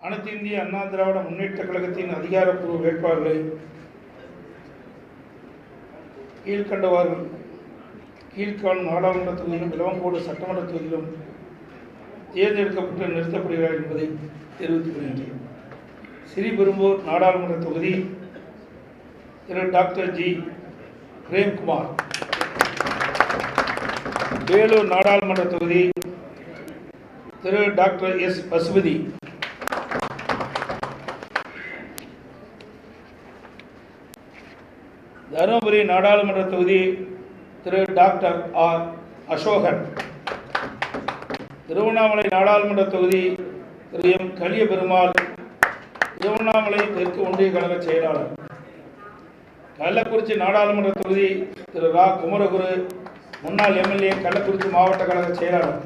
அனைத்து இந்திய அண்ணா திராவிட முன்னேற்ற கழகத்தின் அதிகாரப்பூர்வ வேட்பாளர்களை கீழ்கண்டவாறு கீழ்காணும் நாடாளுமன்ற தொகுதியிலும் இளவங்கோடு சட்டமன்ற தொகுதியிலும் தேர்ந்தெடுக்கப்பட்டு நிறுத்தப்படுகிறார் என்பதை தெரிவித்துக் கொள்கின்றேன். ஸ்ரீபெரும்பூர் நாடாளுமன்ற தொகுதி திரு டாக்டர் ஜி. பிரேம்குமார். வேலூர் நாடாளுமன்ற தொகுதி திரு டாக்டர் எஸ். பசுபதி. தருமபுரி நாடாளுமன்ற தொகுதி திரு டாக்டர் ஆர் அசோகன். திருவண்ணாமலை நாடாளுமன்ற தொகுதி திரு எம் கலிய பெருமாள் திருவண்ணாமலை தெற்கு ஒன்றிய கழக செயலாளர். கள்ளக்குறிச்சி நாடாளுமன்ற தொகுதி திரு ரா. குமரகுரு முன்னாள் எம்எல்ஏ கள்ளக்குறிச்சி மாவட்ட கழக செயலாளர்.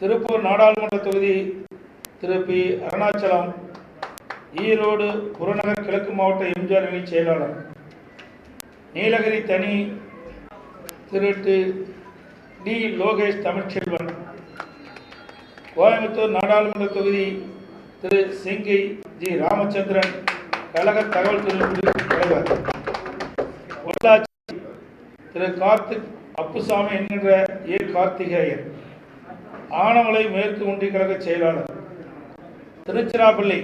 திருப்பூர் நாடாளுமன்ற தொகுதி திரு பி. அருணாச்சலம். ஈரோடு புறநகர் கிழக்கு மாவட்ட எம்ஜிஆர் அணி செயலாளர். நீலகிரி தனி திருட்டு டி. லோகேஷ் தமிழ்ச்செல்வன். கோயம்புத்தூர் நாடாளுமன்ற தொகுதி திரு. சிங்கை ஜி. ராமச்சந்திரன். கழக தகவல் தொழில்நுட்ப தலைவர். பொள்ளாச்சி திரு. கார்த்திக் அப்புசாமி என்கின்ற ஏ. கார்த்திகேயன். ஆனமலை மேற்கு ஒன்றிய கழக செயலாளர். திருச்சிராப்பள்ளி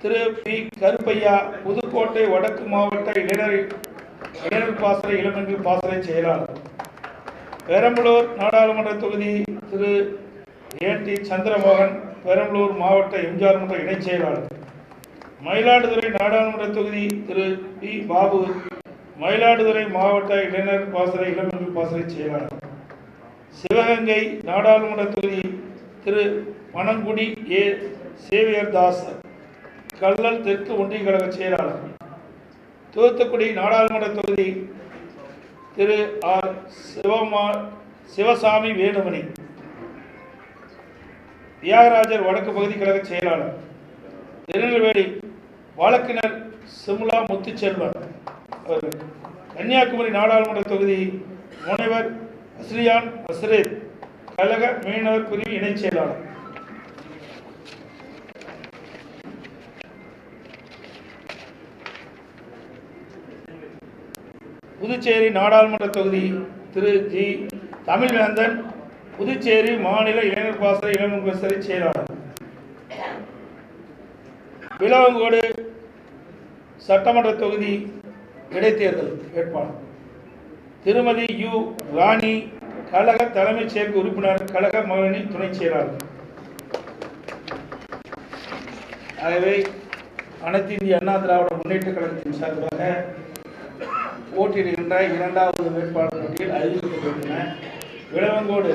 திரு பி கருப்பையா புதுக்கோட்டை வடக்கு மாவட்ட இளைஞர் இளைஞர் பாசறை இளமங்கள் பாசறை செயலாளர். பெரம்பலூர் நாடாளுமன்ற தொகுதி Thiru A D T Chandramohan Perambalur மாவட்ட எம்ஜிஆர் மன்ற இணைச் செயலாளர். மயிலாடுதுறை நாடாளுமன்ற தொகுதி திரு பி பாபு மயிலாடுதுறை மாவட்ட இளைஞர் பாசறை இளமங்கள் பாசறை செயலாளர். சிவகங்கை நாடாளுமன்ற தொகுதி திரு பனங்குடி ஏ சேவியர் தாஸ். கள்ளல் தெற்கு ஒன்றிய கழக செயலாளர் தூத்துக்குடி நாடாளுமன்ற தொகுதி திரு ஆர். சிவமா சிவசாமி வேணுமணி தியாகராஜர் வடக்கு பகுதி கழக செயலாளர். திருநெல்வேலி வழக்கினர் சிம்லா முத்துச்செல்வன் அவர்கள். கன்னியாகுமரி நாடாளுமன்ற தொகுதி முனைவர் அஸ்ரியான் அஸ்ரேத் கழக மீனவர் பிரிவு இணைச் செயலாளர். புதுச்சேரி நாடாளுமன்ற தொகுதி திரு ஜி. தமிழ்வேந்தன் புதுச்சேரி மாநில இளைஞர் பாசறை இளம் பாசறை செயலாளர். விலவங்கோடு சட்டமன்ற தொகுதி இடைத்தேர்தல் வேட்பாளர். திருமதி யு. ராணி கழக தலைமைச் செயற்கு உறுப்பினர் கழக மகனி துணைச் செயலாளர். ஆகவே அனைத்து இந்திய அண்ணா திராவிட முன்னேற்ற கழகத்தின் சார்பாக போட்டியிடுகின்ற இரண்டாவது வேட்பாளர் பட்டியல் அறிவிக்கப்பட்டுள்ளன விளவங்கோடு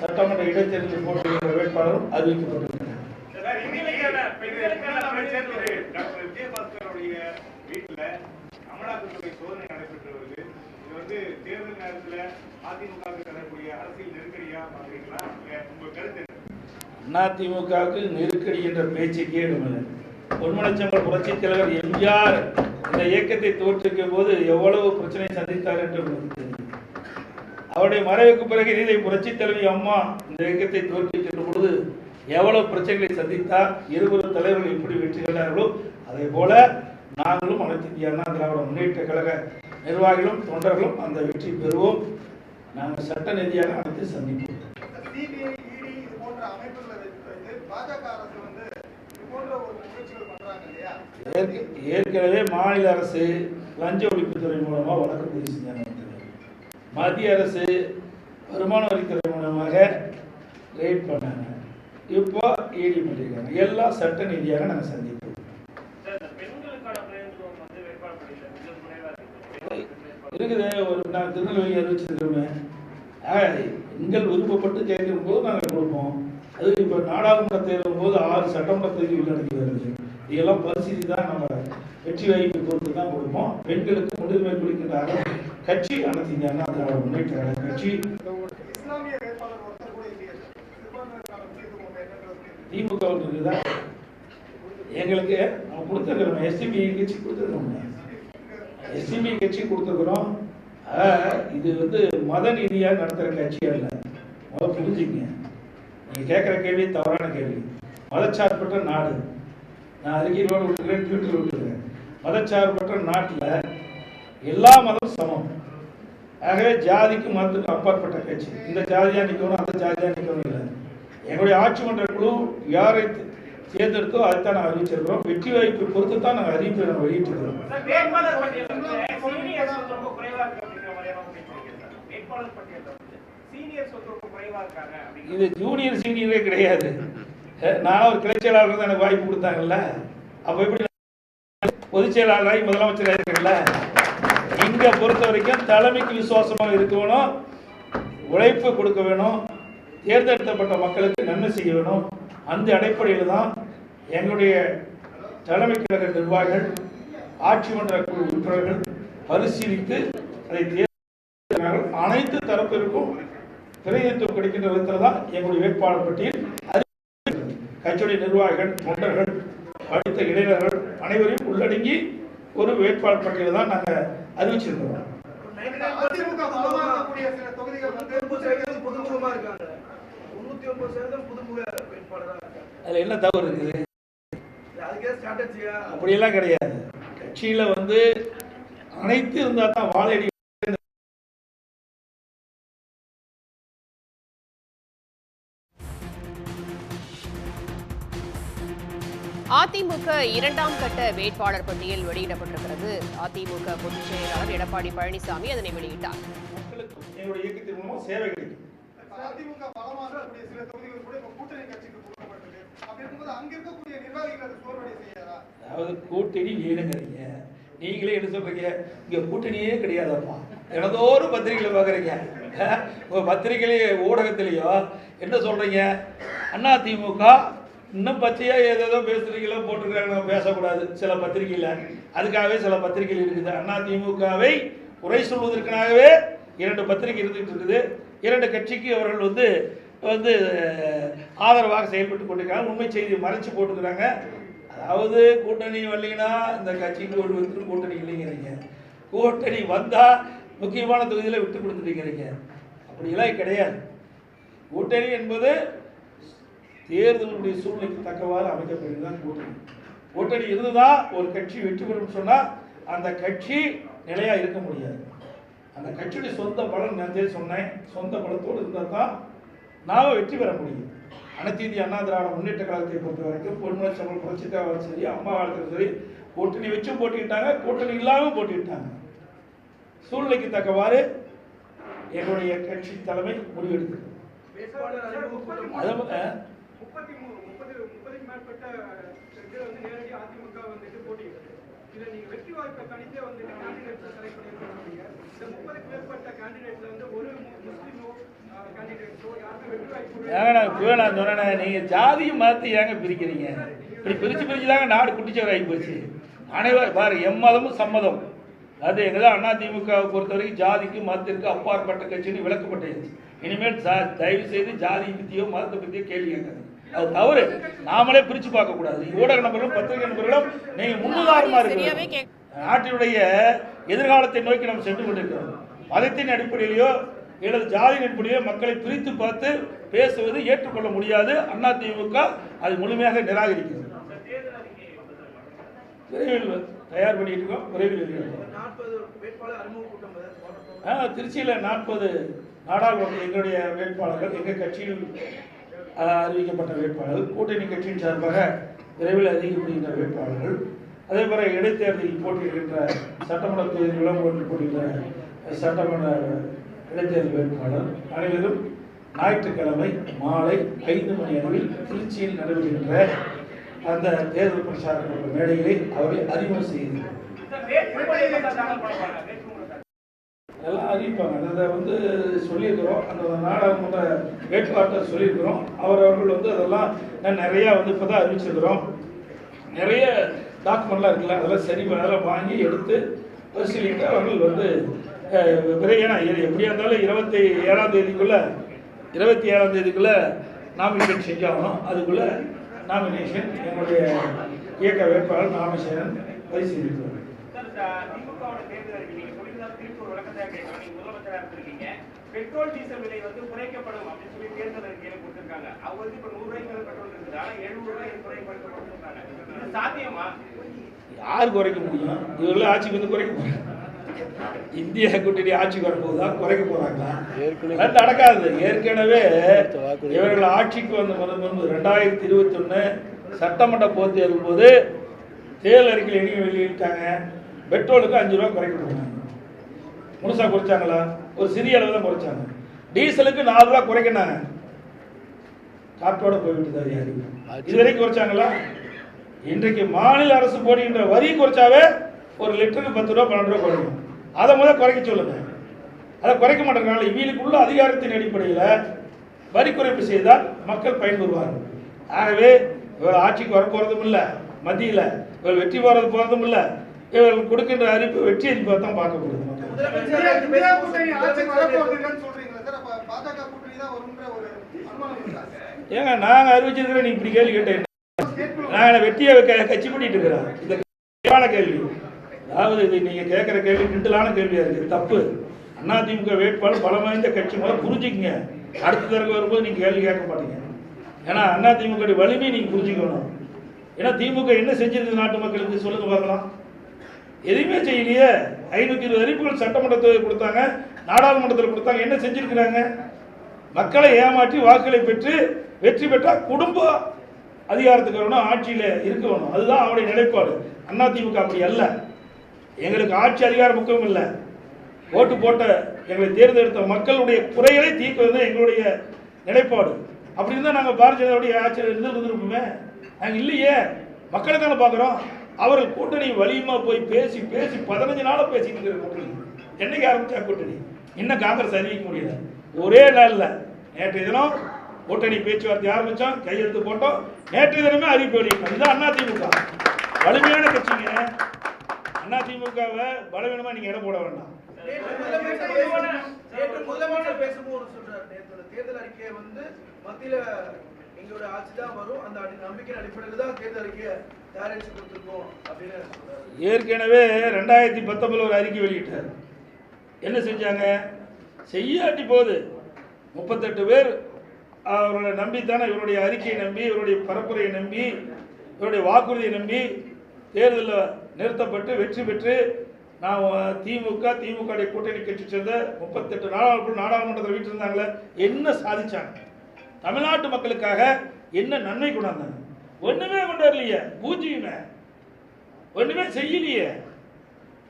சட்டமன்ற இடைத்தேர்தலில் போட்டியிடுகின்ற வேட்பாளரும் வீட்டுல அமலாக்கத்துறை சோதனை நடைபெற்று வருது இது வந்து தேர்தல் நேரத்துல அதிமுக க்கு தரக்கூடிய அரசியல் நெருக்கடியா பாக்குறீங்களா? இல்ல உங்க கருத்து என்ன? அதிமுகவுக்கு நெருக்கடி என்ற பேச்சுக்கே இடமில்லை பொன்மனச்சம்பல் புரட்சித் தலைவர் எம்ஜிஆர் இந்த இயக்கத்தை தோற்றுவிக்கும் போது எவ்வளவு பிரச்சனை சந்தித்தார் என்று உங்களுக்கு தெரியும். அவருடைய மறைவுக்கு பிறகு இதை புரட்சி தலைவி அம்மா இந்த இயக்கத்தை தோற்றுவிக்கின்ற பொழுது எவ்வளவு பிரச்சனைகளை சந்தித்தார் இருவரும் தலைவர்கள் எப்படி வெற்றி கண்டார்களோ அதே போல நாங்களும் அனைத்து இந்திய அண்ணா திராவிட முன்னேற்ற கழக நிர்வாகிகளும் தொண்டர்களும் அந்த வெற்றி பெறுவோம். நாங்கள் சட்ட ரீதியாக அனைத்து சந்திப்போம். சிபிஐ இடி இது போன்ற அமைப்புகளை பாஜக அரசு வந்து இது போன்ற ஒரு முயற்சிகள் பண்றாங்க இல்லையா ஏற்க- ஏற்கனவே மாநில அரசு லஞ்ச ஒழிப்புத்துறை மூலமாக வழக்கு பதிவு செஞ்சாங்க மத்திய அரசு வருமான வரித்துறை மூலமாக ரெய்ட் பண்ணாங்க. இப்போ இடி பண்ணியிருக்காங்க எல்லாம் சட்ட ரீதியாக நாங்கள் சந்திப்போம். இருக்குது. ஒரு நான் திருநெல்வேலி அறிவிச்சிருக்கோமே ஆக, எங்கள் விருப்பப்பட்டு கேட்கும் போது நாங்கள் கொடுப்போம். அது இப்போ நாடாளுமன்ற தேர்தல் போது ஆறு சட்டமன்ற தொகுதி உள்ளடக்கி வருது. இதெல்லாம் பரிசீலி தான் நம்ம வெற்றி வாய்ப்பை பொறுத்து தான் கொடுப்போம். பெண்களுக்கு முன்னுரிமை கொடுக்கின்ற கட்சி அனைத்து இந்திய அண்ணா திராவிட முன்னேற்ற கட்சி. திமுக இருக்குதா? எங்களுக்கு நம்ம கொடுத்துருக்கிறோம் எஸ்டிபி கட்சி கொடுத்துருக்கோம் எஸ்டிபி கட்சி கொடுத்துருக்குறோம். இது வந்து மத ரீதியாக நடத்துகிற கட்சி அல்ல முதல்ல புரிஞ்சுக்கங்க. நீங்கள் கேட்குற கேள்வி தவறான கேள்வி. மதச்சார்பற்ற நாடு. நான் அறிக்கையோடு விட்டுக்கிறேன் ட்விட்டர் விட்டுக்கிறேன் மதச்சார்பற்ற நாட்டில் எல்லா மதமும் சமம். ஆகவே ஜாதிக்கு மதத்துக்கு அப்பாற்பட்ட கட்சி. இந்த ஜாதியா நிற்கணும் அந்த ஜாதியா நிற்கணும் இல்லை. எங்களுடைய ஆட்சி மன்ற குழு யாரை தேர்ந்தெடுத்தோ அதைத்தான் நாங்கள் அறிவிச்சிருக்கிறோம். வெற்றி வாய்ப்பை பொறுத்து தான் நாங்கள் அறிவிப்பை நாங்கள் வெளியிட்டிருக்கிறோம். இது ஜூனியர் சீனியரே கிடையாது. நான் ஒரு கிளை செயலாளர் தான் எனக்கு வாய்ப்பு கொடுத்தாங்கல்ல. அப்போ எப்படி பொதுச் செயலாளராகி முதலமைச்சராக இருக்கல இங்க பொறுத்த வரைக்கும் தலைமைக்கு விசுவாசமாக இருக்கணும். உழைப்பு கொடுக்க வேணும். தேர்ந்தெடுக்கப்பட்ட மக்களுக்கு நன்மை செய்ய வேணும். அந்த அடிப்படையில் தான் எங்களுடைய தலைமை கழக நிர்வாகிகள் ஆட்சி மன்ற குழு உறுப்பினர்கள் பரிசீலித்து அதை தேர்ந்தெடுக்கிறார்கள். அனைத்து தரப்பிற்கும் பிரதிநிதித்துவம் கிடைக்கின்ற விதத்தில் தான் எங்களுடைய வேட்பாளர் பட்டியல் கட்சியுடைய நிர்வாகிகள் தொண்டர்கள் படித்த இளைஞர்கள் அனைவரையும் உள்ளடங்கி ஒரு வேட்பாளர் பட்டியலை தான் நாங்கள் அறிவிச்சிருக்கிறோம். அதில் என்ன தவறு இருக்குது? அப்படியெல்லாம் கிடையாது. கட்சியில் வந்து அனைத்து இருந்தால் தான் வாழடி அதிமுக இரண்டாம் கட்ட வேட்பாளர் பட்டியல் வெளியிடப்பட்டிருக்கிறது. அதிமுக பொதுச் செயலாளர் எடப்பாடி பழனிசாமி அதனை வெளியிட்டார். அதாவது கூட்டணி வேணுங்கிறீங்க நீங்களே என்ன சொல்றீங்க? இங்க கூட்டணியே கிடையாதப்பா எனதோறும் பத்திரிகையில பாக்குறீங்க பத்திரிகையிலேயே ஊடகத்திலேயோ என்ன சொல்றீங்க? அண்ணா திமுக இன்னும் பச்சையாக ஏதேதோ பேசுறீங்களோ போட்டிருக்காங்க பேசக்கூடாது. சில பத்திரிகையில். அதுக்காகவே சில பத்திரிகைகள் இருக்குது. அண்ணா திமுகவை குறை சொல்வதற்காகவே இரண்டு பத்திரிகை இருந்துகிட்டு இருக்குது. இரண்டு கட்சிக்கு அவர்கள் வந்து வந்து ஆதரவாக செயல்பட்டு கொண்டிருக்காங்க. உண்மை செய்தி மறைச்சு போட்டுக்கிறாங்க. அதாவது கூட்டணி வரலீங்கன்னா இந்த கட்சிக்கு ஒரு விதத்தில் கூட்டணி இல்லைங்கிறீங்க. கூட்டணி வந்தால் முக்கியமான தொகுதியில் விட்டு கொடுத்துருக்கிறீங்க அப்படிலாம் கிடையாது. கூட்டணி என்பது தேர்தலுடைய சூழ்நிலைக்கு தக்கவாறு அமைக்கப்படுகிறது தான் கூட்டணி. கூட்டணி இருந்துதான் ஒரு கட்சி வெற்றி பெறும் சொன்னா அந்த கட்சி நிலையா இருக்க முடியாது. அந்த கட்சியுடைய சொந்த பலம் நேரத்தே சொன்னேன். சொந்த பலத்தோடு இருந்தால் தான் நாம வெற்றி பெற முடியும். அனைத்து இந்திய அண்ணா திராவிட முன்னேற்ற கழகத்தை பொறுத்த வரைக்கும் பொன்முறை சம்பளம் புரட்சித்தாலும் சரி அம்மா வாழ்க்கையும் சரி கூட்டணி வச்சும் போட்டிக்கிட்டாங்க கூட்டணி இல்லாமல் போட்டிக்கிட்டாங்க சூழ்நிலைக்கு தக்கவாறு எங்களுடைய கட்சி தலைமை முடிவெடுத்தது முப்பத்தி மூணு முப்பது முப்பதுக்கு மேற்பட்ட இதுல வந்து நேரடி அதிமுக வந்துட்டு போட்டியிடுது. இதில் நீங்கள் வெற்றி வாய்ப்பை கணித்தே வந்து கேண்டிடேட்ஸை செலக்ட் பண்ணிருக்கீங்க இந்த முப்பதுக்கு மேற்பட்ட கேண்டிடேட்ஸில் வந்து ஒரு முஸ்லீமோ கேண்டிடேட்ஸோ யாருக்கும் வெற்றி வாய்ப்பு ஏங்க நான் நான் சொன்னேன் நீங்கள் ஜாதியை மாற்றி ஏங்க பிரிக்கிறீங்க? இப்படி பிரித்து பிரித்து தாங்க நாடு குட்டிச்சவர் ஆகி போச்சு அனைவர் பாரு எம்மதமும் சம்மதம். அது எங்கதான் அண்ணா திமுகவை பொறுத்த வரைக்கும் ஜாதிக்கு மதத்திற்கு அப்பாற்பட்ட கட்சின்னு விளக்கப்பட்டது இனிமேல் ஜா தயவு செய்து ஜாதி பற்றியோ மதத்தை பற்றியோ கேள்வி கேட்காது அது தவறு. நாமளே பிரித்து பார்க்கக்கூடாது. ஊடக நபர்களும் பத்திரிகை நபர்களும் நீங்கள் முன்னுதாரணமாக இருக்கிறீங்க நாட்டினுடைய எதிர்காலத்தை நோக்கி நாம் சென்று கொண்டிருக்கிறோம். மதத்தின் அடிப்படையிலோ அல்லது ஜாதியின் அடிப்படையிலோ மக்களை பிரித்து பார்த்து பேசுவது ஏற்றுக்கொள்ள முடியாது. அதிமுக அது முழுமையாக நிராகரிக்கிறது. விரைவில் தயார் பண்ணிட்டு இருக்கோம். விரைவில் திருச்சியில் நாற்பது நாடாளுமன்ற எங்களுடைய வேட்பாளர்கள் எங்கள் கட்சியில் அறிவிக்கப்பட்ட வேட்பாளர்கள். கூட்டணி கட்சியின் சார்பாக விரைவில் அறிவிக்கப்படுகின்ற வேட்பாளர்கள். அதே போல இடைத்தேர்தலில் போட்டியிடுகின்ற சட்டமன்ற தொகுதிகளும் போட்டி போட்டியிடுகிற சட்டமன்ற இடைத்தேர்தல் வேட்பாளர். அனைவரும் ஞாயிற்றுக்கிழமை மாலை ஐந்து மணி அளவில் திருச்சியில் நடைபெறுகின்ற அந்த தேர்தல் பிரச்சார மேடைகளை அவரை அறிமுகம் செய்கிறார் எல்லாம் அறிவிப்பாங்க அதை வந்து சொல்லியிருக்கிறோம். அந்த நாடாளுமன்ற வேட்பாளர் சொல்லியிருக்கிறோம். அவர் அவர்கள் வந்து அதெல்லாம் நான் நிறையா வந்து இப்போ தான் அறிவிச்சிருக்கிறோம். நிறைய டாக்குமெண்ட்லாம் இருக்குல்ல அதெல்லாம் சரி அதெல்லாம் வாங்கி எடுத்து பரிசீலித்து அவர்கள் வந்து அஹ், எப்படியா இருந்தாலும் இருபத்தி ஏழாம் தேதிக்குள்ள இருபத்தி ஏழாம் தேதிக்குள்ள நாமினேஷன் செஞ்சாகணும். அதுக்குள்ள நாமினேஷன் என்னுடைய இயக்க வேட்பாளர் நாமினேஷன் பரிசீலிக்கிறோம் நீங்க இருந்திருக்கீங்க. பெட்ரோல் டீசல் விலை வந்து குறைக்கப்படும் அப்படின்னு சொல்லி தேர்தல் அறிக்கையில கொடுத்திருக்காங்க. அவங்க வந்து இப்ப நூறு ரூபாய்க்கு மேல பெட்ரோல் இருக்குது ஆனா எழுநூறு ரூபாய் குறைக்கப்படும் சொல்றாங்க இது சாத்தியமா? யார் குறைக்க முடியும்? இவர்கள் ஆட்சிக்கு வந்து குறைக்க போறாங்க. இந்திய கூட்டணி ஆட்சிக்கு வரும்போது குறைக்க போறாங்களா? அது நடக்காது. ஏற்கனவே இவர்கள் ஆட்சிக்கு வந்த முதல் முன்பு ரெண்டாயிரத்தி இருபத்தி ஒன்று சட்டமன்ற போது தேர்தல் அறிக்கையில் வெளியிட்டாங்க. பெட்ரோலுக்கு அஞ்சு ரூபா குறைக்க போறாங்க. முழுசா குறைச்சாங்களா? ஒரு சிறிய அளவு தான் குறைச்சாங்க. டீசலுக்கு நாலு ரூபா குறைக்கினாங்க. காற்றோட போய்விட்டு யாரு? இது வரைக்கும் குறைச்சாங்களா? இன்றைக்கு மாநில அரசு போடுகின்ற வரி குறைச்சாவே ஒரு லிட்டருக்கு பத்து ரூபா பன்னெண்டு ரூபா குறையும். அதை முதல்ல குறைக்க சொல்லுங்க. அதை குறைக்க மாட்டேங்கிறாங்க. இவங்களுக்கு உள்ள அதிகாரத்தின் அடிப்படையில் வரி குறைப்பு செய்தால் மக்கள் பயன்பெறுவார்கள் ஆகவே இவர் ஆட்சிக்கு வர போகிறதும் இல்லை. மத்தியில் இவர் வெற்றி போகிறது போகிறதும் இல்லை. இவர்கள் கொடுக்கின்ற அறிவிப்பு வெற்றி அறிவிப்பை தான் பார்க்க ஏங்க நாங்கள் அறிவிச்சிருக்கிறோம் நீ இப்படி கேள்வி கேட்டேன் நாங்கள் க- கட்சி பண்ணிட்டு இருக்கிறோம் இந்த கேள்வியான கேள்வி. அதாவது இது நீங்க கேட்குற கேள்வி கிண்டலான கேள்வியா இருக்கு. தப்பு. அதிமுக வேட்பாளர் பலம் வாய்ந்த கட்சி முதல்ல புரிஞ்சுக்கங்க. அடுத்த தடவை வரும்போது நீங்க கேள்வி கேட்க மாட்டீங்க. ஏன்னா அதிமுக வலிமையை நீங்க புரிஞ்சுக்கணும். ஏன்னா திமுக என்ன செஞ்சிருக்கு நாட்டு மக்களுக்கு? சொல்லுங்க பார்க்கலாம். எதுவுமே செய்யலையே. ஐநூற்றி இருபது அறிவிப்புகள் சட்டமன்றத்தில் கொடுத்தாங்க நாடாளுமன்றத்தில் கொடுத்தாங்க. என்ன செஞ்சிருக்கிறாங்க? மக்களை ஏமாற்றி வாக்குகளை பெற்று வெற்றி பெற்றால் குடும்ப அதிகாரத்துக்கு வரணும் ஆட்சியில் இருக்க வேணும் அதுதான் அவருடைய நிலைப்பாடு. அதிமுக அப்படி அல்ல. எங்களுக்கு ஆட்சி அதிகாரம் முக்கியம் இல்லை. ஓட்டு போட்ட எங்களை தேர்ந்தெடுத்த மக்களுடைய குறைகளை தான் எங்களுடைய நிலைப்பாடு. அப்படி இருந்தால் நாங்கள் பாரதிய ஜனதாவுடைய ஆட்சியில் இருந்து இருந்திருப்போமே. நாங்கள் இல்லையே. மக்களை தானே பார்க்குறோம். அவர்கள் கூட்டணி வலியுமா போய் பேசி பேசி பதினஞ்சு நாளாக பேசிட்டு இருக்கிற கூட்டணி என்னைக்கு ஆரம்பிச்சா கூட்டணி? இன்னும் காங்கிரஸ் அறிவிக்க முடியல? ஒரே நாளில். நேற்று தினம் கூட்டணி பேச்சுவார்த்தை ஆரம்பித்தோம் கையெழுத்து போட்டோம். நேற்று தினமே அறிவிப்பு வெளியிட்டோம். இதுதான் அதிமுக. வலிமையான கட்சிங்க. அதிமுகவை பலவீனமாக நீங்கள் இடம் போட வேண்டாம். பேசும்போது- நேற்று தேர்தல் அறிக்கையை வந்து மத்தியில் எங்களோட ஆட்சி தான் வரும். அந்த அடி- நம்பிக்கையின் அடிப்படையில் தான் தேர்தல் அறிக்கையை ஏற்கனவே ரெண்டாயிரத்தி பத்தொம்பதில் ஒரு அறிக்கை வெளியிட்டார். என்ன செஞ்சாங்க? செய்யாட்டி போது முப்பத்தெட்டு பேர் அவர்களை நம்பித்தானே இவருடைய அறிக்கையை நம்பி இவருடைய பரப்புரையை நம்பி இவருடைய வாக்குறுதியை நம்பி தேர்தலில் நிறுத்தப்பட்டு வெற்றி பெற்று நான் திமுக திமுக கூட்டணி கட்சி சேர்ந்த முப்பத்தெட்டு நாடாளுமன்ற நாடாளுமன்றத்தில் வீட்டிருந்தாங்களே என்ன சாதிச்சாங்க? தமிழ்நாட்டு மக்களுக்காக என்ன நன்மை கொண்டாந்தாங்க? ஒண்ணுமே கொண்டு வரலையே பூஜ்ஜியமே ஒண்ணுமே செய்யலையே.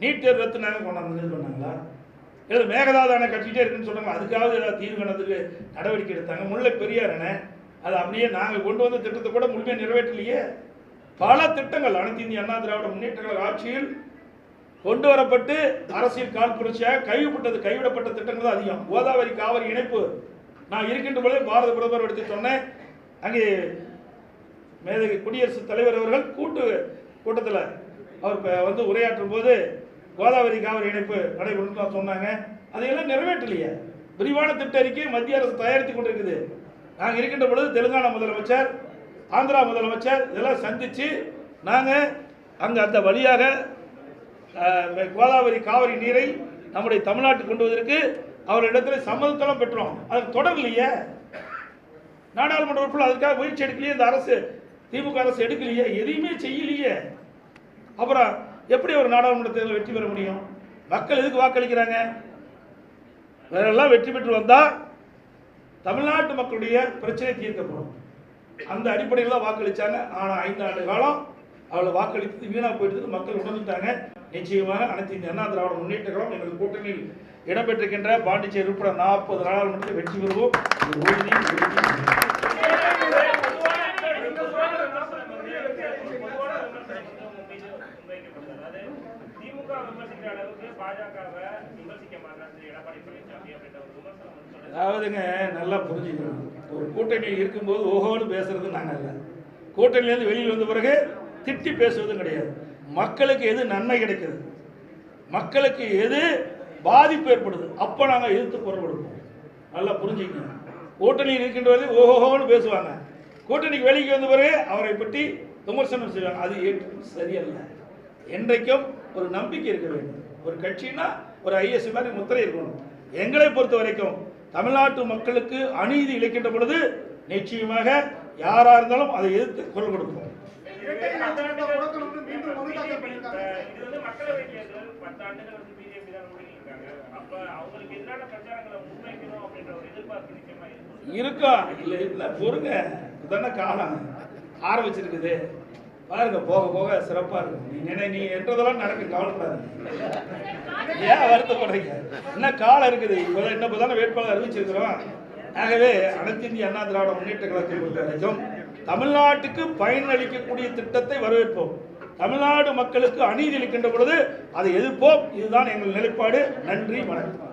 நீட் தேர்வு ரத்து நாங்கள் கொண்டாந்து சொன்னாங்களா பண்ணாங்களா? இல்லை மேகதாது அணை கட்டிகிட்டே இருக்குன்னு சொன்னாங்க. அதுக்காவது ஏதாவது தீர்வு நடவடிக்கை எடுத்தாங்க. முல்லை பெரியார் அணை அது அப்படியே நாங்கள் கொண்டு வந்த திட்டத்தை கூட முழுமையாக நிறைவேற்றலையே. பல திட்டங்கள் அனைத்து இந்திய அண்ணா திராவிட முன்னேற்ற கழக ஆட்சியில் கொண்டு வரப்பட்டு அரசியல் கால் புரட்சியாக கைவிட்டது கைவிடப்பட்ட திட்டங்கள் தான் அதிகம். கோதாவரி காவிரி இணைப்பு. நான் இருக்கின்ற பொழுது பாரத பிரதமர் எடுத்து சொன்னேன். அங்கே மேதகு குடியரசுத் தலைவர் அவர்கள் கூட்டு கூட்டத்தில் அவர் வந்து உரையாற்றும் போது கோதாவரி காவிரி இணைப்பு நடைபெறும் சொன்னாங்க. அதையெல்லாம் நிறைவேற்றலையே. விரிவான திட்ட அறிக்கையை மத்திய அரசு தயாரித்து கொண்டிருக்குது. நாங்கள் இருக்கின்ற பொழுது தெலுங்கானா முதலமைச்சர் ஆந்திரா முதலமைச்சர் இதெல்லாம் சந்தித்து நாங்கள் அங்கே அந்த வழியாக கோதாவரி காவிரி நீரை நம்முடைய தமிழ்நாட்டுக்கு கொண்டு வருவதற்கு அவரிடத்தில் சம்மதத்தெல்லாம் பெற்றோம். அது தொடரலையே நாடாளுமன்ற உறுப்பினர் அதுக்காக முயற்சி எடுக்கலையே இந்த அரசு. திமுக அரசு எடுக்கலையே எதையுமே செய்யலையே. அப்புறம் எப்படி ஒரு நாடாளுமன்ற தேர்தலில் வெற்றி பெற முடியும்? மக்கள் எதுக்கு வாக்களிக்கிறாங்க? வேறெல்லாம் வெற்றி பெற்று வந்தால் தமிழ்நாட்டு மக்களுடைய பிரச்சனை தீர்க்கப்படும் அந்த அடிப்படையில் தான் வாக்களித்தாங்க ஆனால் ஐந்து ஆண்டு காலம் அவளை வாக்களித்து வீணாக போயிட்டு மக்கள் உணர்ந்துட்டாங்க. நிச்சயமாக அனைத்து இந்திய அண்ணா திராவிட முன்னேற்ற கழகம் எங்கள் கூட்டணியில் இடம்பெற்றிருக்கின்ற பாண்டிச்சேரி உட்பட நாற்பது நாடாளுமன்றத்தில் வெற்றி பெறுவோம் இது உறுதி, உறுதி. திமுக விமர்சிக்கிற அளவுக்கு பாஜகவை விமர்சிக்க மாட்டாங்க எடப்பாடி பழனிசாமி அப்படின்ற ஒரு விமர்சனம் வந்து சொல்றாரு. அதாவதுங்க நல்லா புரிஞ்சுக்கணும். ஒரு கூட்டணியில் இருக்கும்போது ஓஹோன்னு பேசுறது நாங்கள் இல்லை கூட்டணியிலேருந்து வெளியில் வந்த பிறகு திட்டி பேசுவதும் கிடையாது. மக்களுக்கு எது நன்மை கிடைக்குது? மக்களுக்கு எது பாதிப்பு ஏற்படுது? அப்போ நாங்கள் எதிர்த்து குரல் கொடுப்போம். நல்லா புரிஞ்சுக்கணும். கூட்டணியில் இருக்கின்றது ஓஹோன்னு பேசுவாங்க. கூட்டணிக்கு வெளிக்கு வந்த பிறகு அவரை பற்றி விமர்சனம் செய்வாங்க. அது ஏற்று சரியல்ல? என்றைக்கும் ஒரு நம்பிக்கை இருக்க வேண்டும். ஒரு கட்சினா ஒரு ஐஎஸ் மாதிரி முத்திரை இருக்கணும். எங்களை பொறுத்த வரைக்கும் தமிழ்நாட்டு மக்களுக்கு அநீதி இழைக்கின்ற பொழுது நிச்சயமாக யாரா இருந்தாலும் அதை எதிர்த்து குரல் கொடுப்போம். இருக்கா? இல்ல இல்ல பொறுங்க. தானே காலம். ஆரம்பிச்சிருக்குது. பாருங்க போக போக சிறப்பா இருக்கும். நீ நினை நீ என்றதெல்லாம் நடக்கும் கவலைப்படாது. ஏன் வருத்தப்படுறீங்க? இன்னும் காலம் இருக்குது? இப்போதான் இன்னும் இப்போதானே வேட்பாளர் அறிவிச்சிருக்கிறோம். ஆகவே அனைத்து இந்திய அண்ணா திராவிட முன்னேற்ற கழகத்தை பொறுத்த வரைக்கும் தமிழ்நாட்டுக்கு பயனளிக்கக்கூடிய திட்டத்தை வரவேற்போம். தமிழ்நாடு மக்களுக்கு அநீதி அளிக்கின்ற பொழுது அதை எதிர்ப்போம். இதுதான் எங்கள் நிலைப்பாடு. நன்றி வணக்கம்.